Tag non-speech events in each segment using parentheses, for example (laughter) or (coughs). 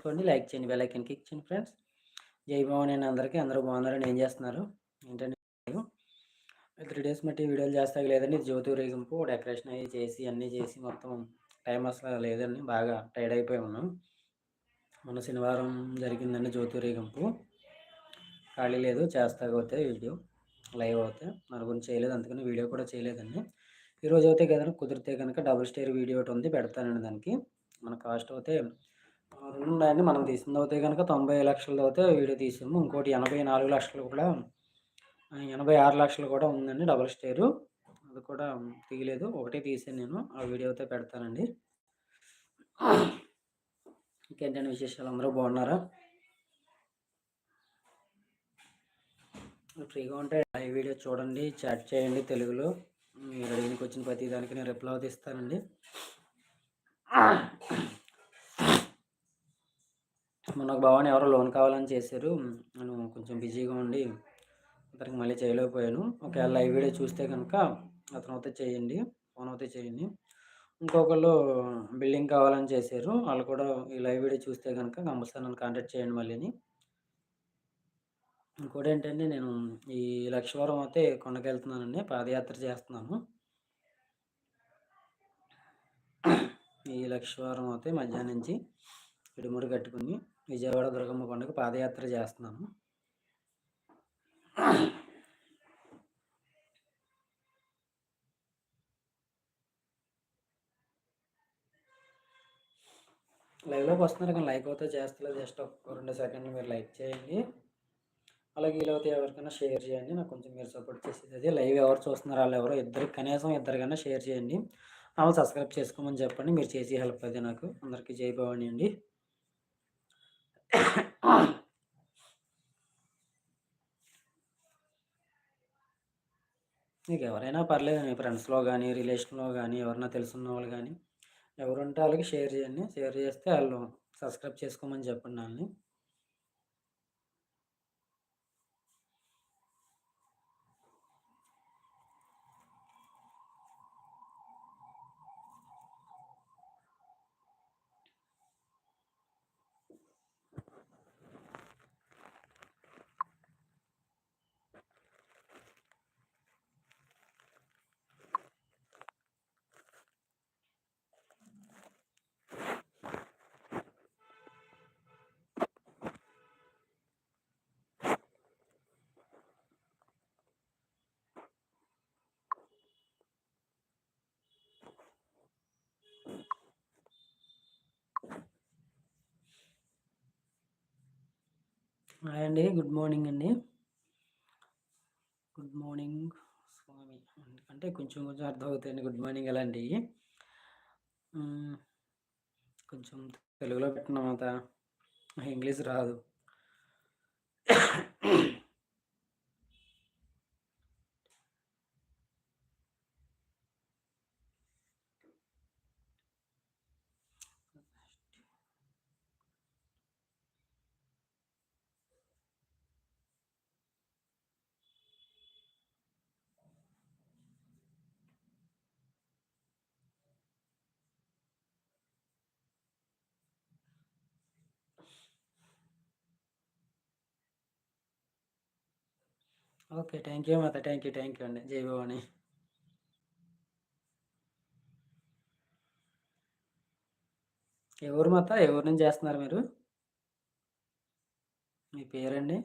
చేసుకోండి లైక్ చేయండి. Bell icon click చేయండి ఫ్రెండ్స్. జై భవన్ అని అందరికీ. అందరూ బాగున్నారని ఏం చేస్తున్నారు? ఏంటంటే త్రీ డేస్ మట్టి వీడియోలు చేస్తా లేదండి. జ్యోతి రేగింపు డెకరేషన్ అవి చేసి అన్నీ చేసి మొత్తం టైం అసలు లేదండి. బాగా టైర్డ్ అయిపోయి ఉన్నాం మన శనివారం జరిగిందండి జ్యోతి రేగింపు ఖాళీ లేదు. చేస్తాకపోతే వీడియో లైవ్ అవుతే మన గురించి చేయలేదు. అందుకని వీడియో కూడా చేయలేదండి. ఈరోజు అయితే కనుక కుదిరితే కనుక డబుల్ స్టేర్ వీడియో ఒకటి ఉంది. పెడతానండి దానికి. మన కాస్ట్ అయితే రెండు ఉన్నాయండి మనం తీసింది అయితే కనుక తొంభై లక్షలు అయితే వీడియో తీసాము. ఇంకోటి ఎనభై నాలుగు లక్షలు కూడా ఎనభై ఆరు లక్షలు కూడా ఉందండి డబుల్ స్టేరు. అది కూడా తీయలేదు. ఒకటే తీసాను నేను. ఆ వీడియో అయితే పెడతానండి. ఇంకేంటంటే విశేషాలు? అందరూ బాగున్నారా? ఫ్రీగా ఉంటే లైవ్ వీడియో చూడండి చాట్ చేయండి తెలుగులో. మీరు అడిగినకి వచ్చిన ప్రతి దానికి నేను రిప్లై ఇస్తానండి. నాకు భవాన్ ఎవరో లోన్ కావాలని చేశారు. నేను కొంచెం బిజీగా ఉండి అతనికి మళ్ళీ చేయలేకపోయాను. ఒకవేళ లైవ్ వీడియో చూస్తే కనుక అతను అయితే చేయండి. ఫోన్ అయితే చేయండి. ఇంకొకళ్ళు బిల్డింగ్ కావాలని చేశారు. వాళ్ళు కూడా ఈ లైవ్ వీడియో చూస్తే కనుక కంపల్సరీ నన్ను కాంటాక్ట్ చేయండి మళ్ళీని ఇంకోటి ఏంటంటే నేను ఈ లక్షవరం అయితే కొండకెళ్తున్నానండి. పాదయాత్ర చేస్తున్నాను. ఈ లక్షవారం అయితే మధ్యాహ్నం నుంచి ఇడుముడి కట్టుకుని విజయవాడ దుర్గమ్మ కొండకు పాదయాత్ర చేస్తున్నాను లైవ్లోకి వస్తున్నారు కానీ లైక్ అవుతే చేస్తలేదు. జస్ట్ ఒక రెండు సెకండ్లు మీరు లైక్ చేయండి. అలాగే వీలైతే ఎవరికైనా షేర్ చేయండి. నాకు కొంచెం మీరు సపోర్ట్ చేసేది అదే. లైవ్ ఎవరు చూస్తున్నారు వాళ్ళు ఎవరో ఇద్దరు కనీసం ఇద్దరికైనా షేర్ చేయండి. అలా సబ్స్క్రైబ్ చేసుకోమని చెప్పండి. మీరు చేసి హెల్ప్ అయితే నాకు. అందరికీ జై భవాని అండి. మీకు ఎవరైనా పర్లేదు మీ ఫ్రెండ్స్లో కానీ రిలేషన్లో కానీ ఎవరైనా తెలుసున్న వాళ్ళు కానీ ఎవరుంటే వాళ్ళకి షేర్ చేయండి. షేర్ చేస్తే వాళ్ళు సబ్స్క్రైబ్ చేసుకోమని చెప్పండి వాళ్ళని. హాయ్ అండి. గుడ్ మార్నింగ్ అండి. గుడ్ మార్నింగ్ స్వామి. అంటే కొంచెం కొంచెం అర్థం అవుతాయండి. గుడ్ మార్నింగ్ ఎలాంటివి కొంచెం తెలుగులో పెట్టినామాట ఇంగ్లీష్ రాదు. ఓకే థ్యాంక్ యూ మాత థ్యాంక్ యూ థ్యాంక్ యూ అండి. జై భవాని. ఎవరు మాత? ఎవరి నుంచి చేస్తున్నారు మీరు? మీ పేరండి?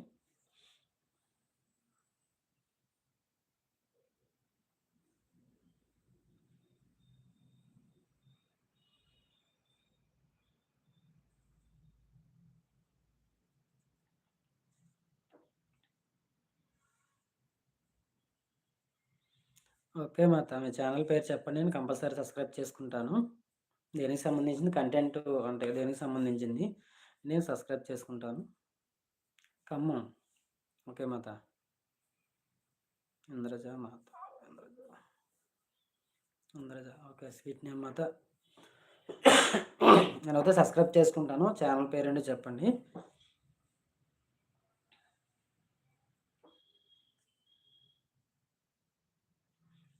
ఓకే మాత మీ ఛానల్ పేరు చెప్పండి. నేను కంపల్సరీ సబ్స్క్రైబ్ చేసుకుంటాను. దేనికి సంబంధించింది? కంటెంట్ అంటే దేనికి సంబంధించింది? నేను సబ్స్క్రైబ్ చేసుకుంటాను. ఖమ్మం. ఓకే మాత. ఇంద్రజ మాత Indraja. Indraja. Okay sweet name మాత. నేను అయితే సబ్స్క్రైబ్ చేసుకుంటాను. ఛానల్ పేరు చెప్పండి.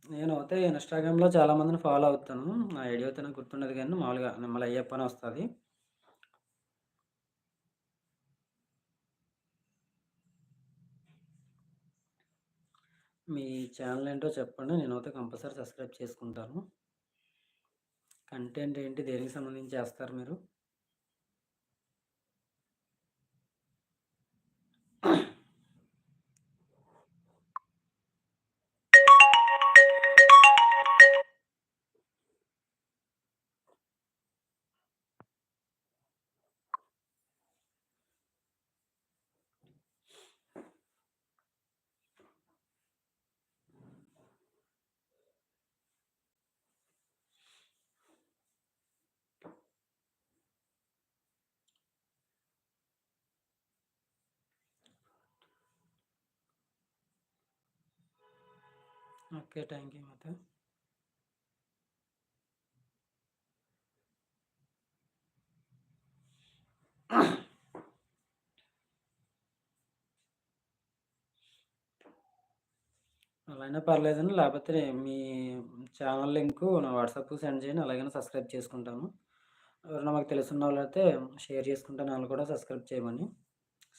నేను అయితే ఇన్స్టాగ్రామ్లో చాలామందిని ఫాలో అవుతాను. నా ఐడియా అయితే నాకు గుర్తుండదు కానీ మామూలుగా నిమ్మల అయ్యప్ప వస్తుంది. మీ ఛానల్ ఏంటో చెప్పండి. నేనైతే కంపల్సరీ సబ్స్క్రైబ్ చేసుకుంటాను. కంటెంట్ ఏంటి? దేనికి సంబంధించి చేస్తారు మీరు? ఓకే థ్యాంక్ యూ మాత. అలానే పర్లేదండి లేకపోతే మీ ఛానల్ లింకు నా వాట్సాప్ సెండ్ చేయండి అలాగైనా సబ్స్క్రైబ్ చేసుకుంటాను. ఎవరైనా మాకు తెలుసున్న వాళ్ళు అయితే షేర్ చేసుకుంటాను వాళ్ళు కూడా సబ్స్క్రైబ్ చేయమని.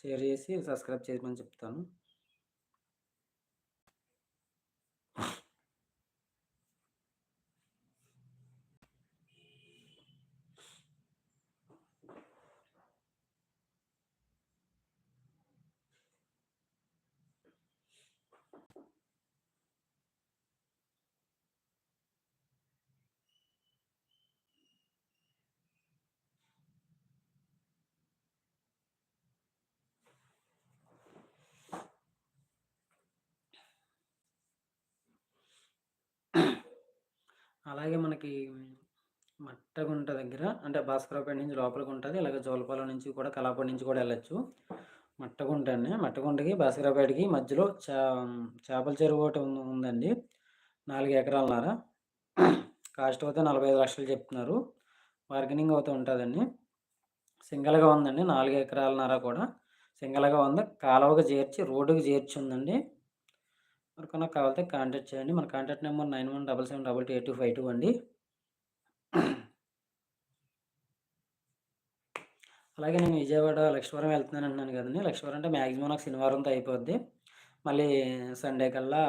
షేర్ చేసి సబ్స్క్రైబ్ చేయమని చెప్తాను. అలాగే మనకి మట్టగుంట దగ్గర అంటే భాస్కరపేట నుంచి లోపలికి ఉంటుంది అలాగే జోలపాలెం నుంచి కూడా కలాపూడి నుంచి కూడా వెళ్ళొచ్చు. మట్టగుంట అండి. మట్టగుంటకి భాస్కరపేటకి మధ్యలో చా చేపల చెరువు ఒకటి ఉందండి. నాలుగు ఎకరాలన్నర. కాస్ట్ అయితే నలభై ఐదు లక్షలు చెప్తున్నారు. బార్గెనింగ్ అవుతూ ఉంటుందండి. సింగల్గా ఉందండి. నాలుగు ఎకరాలన్నర కూడా. సింగల్గా ఉంది. కాలువకు చేర్చి రోడ్డుకి చేర్చి ఉందండి. ఎవరికైనా కావాలంటే కాంటాక్ట్ చేయండి. మన contact number nine one double seven double two eight two five two అండి. అలాగే నేను విజయవాడ లక్ష్మీవరం వెళ్తున్నాను అన్నాను కదండి. లక్ష్మీవరం అంటే మ్యాక్సిమం నాకు శనివారంతో అయిపోద్ది. మళ్ళీ సండే కల్లా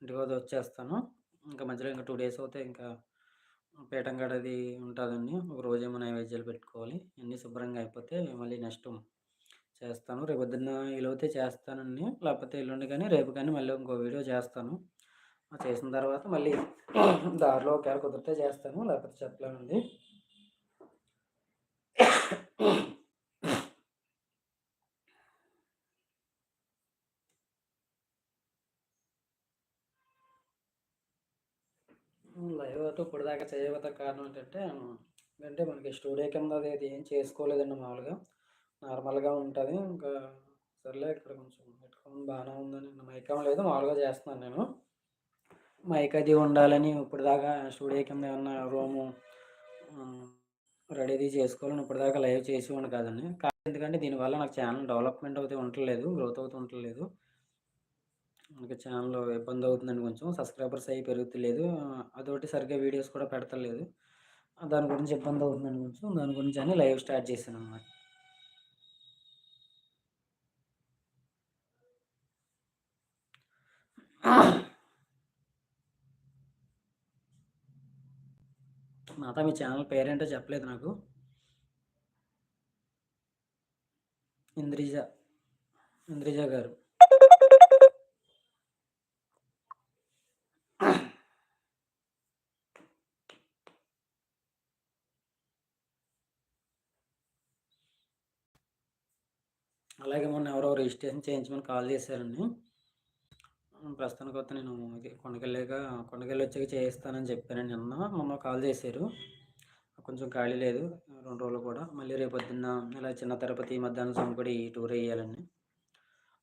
ఇంటికి వచ్చేస్తాను. ఇంకా మధ్యలో ఇంకా టూ డేస్ అవుతే ఇంకా పీఠం అది ఉంటుందండి. ఒక రోజేమో నైవేద్యాలు పెట్టుకోవాలి. అన్నీ శుభ్రంగా అయిపోతే మళ్ళీ నెక్స్ట్ చేస్తాను. రేపు పొద్దున్న వీలైతే చేస్తానండి. లేకపోతే ఎల్లుండి కానీ రేపు కానీ మళ్ళీ ఇంకో వీడియో చేస్తాను. చేసిన తర్వాత మళ్ళీ (coughs) దారిలో ఒకవేళ కుదిరితే చేస్తాను. లేకపోతే చెప్పలేనండి. (coughs) లైవ్ అయితే ఇప్పుడు దాకా కారణం ఏంటంటే అంటే మనకి స్టూడియో కింద అది ఏం చేసుకోలేదండి మామూలుగా. నార్మల్గా ఉంటుంది. ఇంకా సర్లే ఇక్కడ కొంచెం పెట్టుకోవడం బాగానే ఉందని మైకం లేదు మామూలుగా చేస్తున్నాను నేను. మైక్ అది ఉండాలని ఇప్పటిదాకా స్టూడియో కింద ఏమన్నా రూము రెడీ చేసుకోవాలని ఇప్పటిదాకా లైవ్ చేసి ఉండి కాదండి. ఎందుకంటే దీనివల్ల నాకు ఛానల్ డెవలప్మెంట్ అవుతే ఉండట్లేదు గ్రోత్ అవుతూ ఉండట్లేదు. మనకి ఛానల్ ఇబ్బంది అవుతుందండి కొంచెం. సబ్స్క్రైబర్స్ అవి పెరుగుతలేదు. అదొకటి సరిగ్గా వీడియోస్ కూడా పెడతలేదు. దాని గురించి ఇబ్బంది అవుతుందండి కొంచెం. దాని గురించి అని లైవ్ స్టార్ట్ చేశాను అన్నమాట. మాత మీ ఛానల్ పేరేంటో చెప్పలేదు నాకు. ఇంద్రిజ ఇంద్రిజ గారు. అలాగే మొన్న ఎవరో రిజిస్ట్రేషన్ చేయించమని కాల్ చేశారండి. ప్రస్తుతానికి వస్తే నేను కొండకెళ్ళాక కొండకెళ్ళి వచ్చాక చేయిస్తానని చెప్పాను నిన్న. మొన్న కాల్ చేశారు. కొంచెం ఖాళీ లేదు. రెండు రోజులు కూడా. మళ్ళీ రేపు పొద్దున్న ఇలా చిన్న తిరుపతి మధ్యాహ్నం సమయం కూడా ఈ టూర్ వేయాలండి.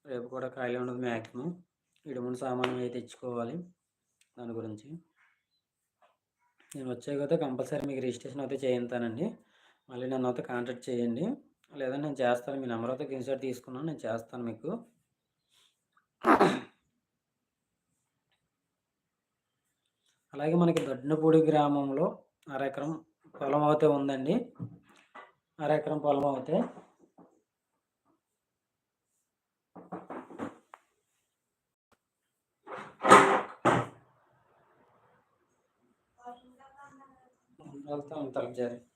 రేపు కూడా ఖాళీ ఉండదు మ్యాక్సిమం ఇడుముడు సామాను అయితే తెచ్చుకోవాలి. దాని గురించి. నేను వచ్చాకైతే కంపల్సరీ మీకు రిజిస్ట్రేషన్ అయితే చేయిస్తానండి. మళ్ళీ నన్ను అయితే కాంటాక్ట్ చేయండి. లేదా నేను చేస్తాను. మీ నెంబర్ అయితే స్క్రీన్ తీసుకున్నాను. నేను చేస్తాను మీకు. అలాగే మనకి దొడ్నపూడి గ్రామంలో అరెకరం పొలం అవుతే ఉందండి. అరెకరం పొలం అవుతే వెళ్తాం తలపు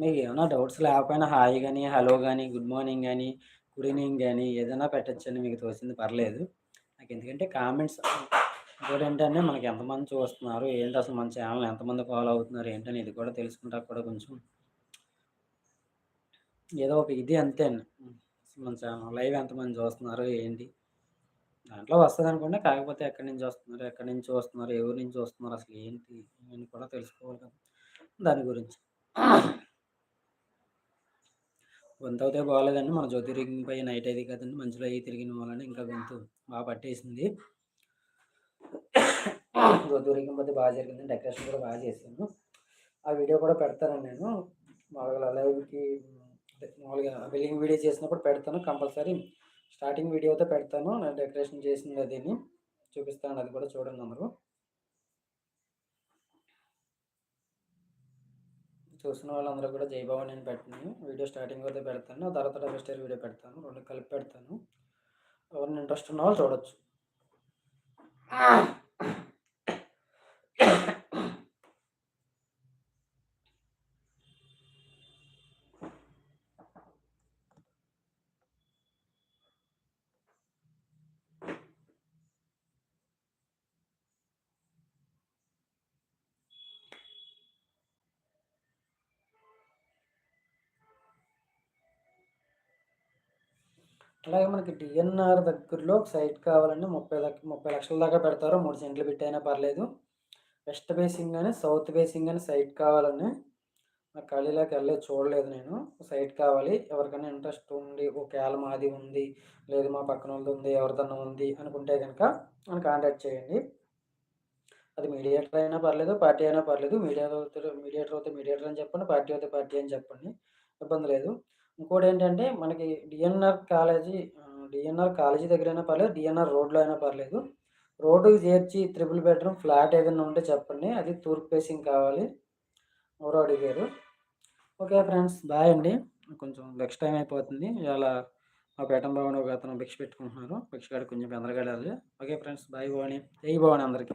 మీకు ఏమైనా డౌట్స్ లేకపోయినా హాయ్ కానీ హలో కానీ గుడ్ మార్నింగ్ కానీ గుడ్ ఈవినింగ్ కానీ ఏదైనా పెట్టచ్చండి మీకు తోచింది పర్లేదు. నాకు ఎందుకంటే కామెంట్స్ ఇంకోటి ఏంటంటే మనకి ఎంతమంది చూస్తున్నారు ఏంటి అసలు మన ఛానల్ ఎంతమంది ఫాలో అవుతున్నారు ఏంటని ఇది కూడా తెలుసుకుంటా కూడా కొంచెం ఏదో ఒక ఇది అంతే మన ఛానల్ లైవ్ ఎంతమంది చూస్తున్నారు ఏంటి? దాంట్లో వస్తుంది అనుకోండి కాకపోతే ఎక్కడి నుంచి వస్తున్నారు ఎక్కడి నుంచి వస్తున్నారు ఎవరి నుంచి చూస్తున్నారు అసలు ఏంటి అని కూడా తెలుసుకోవాలి కదా. దాని గురించి. గొంతు అయితే బాగాలేదండి మన జ్యోతిర్లింగంపై నైట్ అయితే కదండి. మంచిలో అయ్యి తిరిగిన వాళ్ళని ఇంకా గొంతు బాగా పట్టేసింది. జ్యోతిర్లింగం పోతే బాగా జరిగింది. డెకరేషన్ కూడా బాగా చేశాను. ఆ వీడియో కూడా పెడతానండి నేను. మామూలుగా లైవ్కి మామూలుగా బిల్లింగ్ వీడియో చేసినప్పుడు పెడతాను. కంపల్సరీ స్టార్టింగ్ వీడియోతో పెడతాను. నేను డెకరేషన్ చేసింది అదిని చూపిస్తాను. అది కూడా చూడండి అందరూ. చూసిన వాళ్ళందరూ కూడా జైబాబు నేను పెట్టినాను వీడియో స్టార్టింగ్ అయితే పెడతాను. ఆ తర్వాత డబల్ స్టార్ వీడియో పెడతాను. రెండు కలిపి పెడతాను. ఎవరిని ఇంట్రెస్ట్ ఉన్న వాళ్ళు చూడొచ్చు. అలాగే మనకి డిఎన్ఆర్ దగ్గరలో సైట్ కావాలంటే ముప్పై లక్ష ముప్పై లక్షల దాకా పెడతారు. మూడు సెంట్లు పెట్టైనా పర్లేదు. వెస్ట్ బేసింగ్ అని సౌత్ బేసింగ్ అని సైట్ కావాలని నా ఖాళీలోకి వెళ్ళే చూడలేదు నేను. సైట్ కావాలి. ఎవరికైనా ఇంట్రెస్ట్ ఉంది ఒకవేళ మాది ఉంది లేదు మా పక్కన వాళ్ళది ఉంది ఎవరిదన్నా ఉంది అనుకుంటే కనుక నన్ను కాంటాక్ట్ చేయండి. అది మీడియేటర్ అయినా పర్లేదు పార్టీ అయినా పర్లేదు. మీడియేటర్ మీడియేటర్ అయితే మీడియేటర్ అని చెప్పండి పార్టీ అయితే పార్టీ అని చెప్పండి. ఇబ్బంది లేదు. ఇంకోటి ఏంటంటే మనకి డిఎన్ఆర్ కాలేజీ డిఎన్ఆర్ కాలేజీ దగ్గర అయినా పర్లేదు డిఎన్ఆర్ రోడ్లో అయినా పర్లేదు. రోడ్డుకి చేర్చి త్రిపుల్ బెడ్రూమ్ ఫ్లాట్ ఏదైనా ఉంటే చెప్పండి అది తూర్పు ఫేసింగ్ కావాలి ఎవరో అడిగారు. ఓకే ఫ్రెండ్స్ బాయ్ అండి. కొంచెం నెక్స్ట్ టైం అయిపోతుంది. ఇలా మా పేటం భవన్ ఒక అతను భిక్ష పెట్టుకుంటున్నారు. భిక్ష కాడ కొంచెం బెందరగాడాలి ఓకే ఫ్రెండ్స్ బాయ్ భవాని. జై భవాని అందరికీ.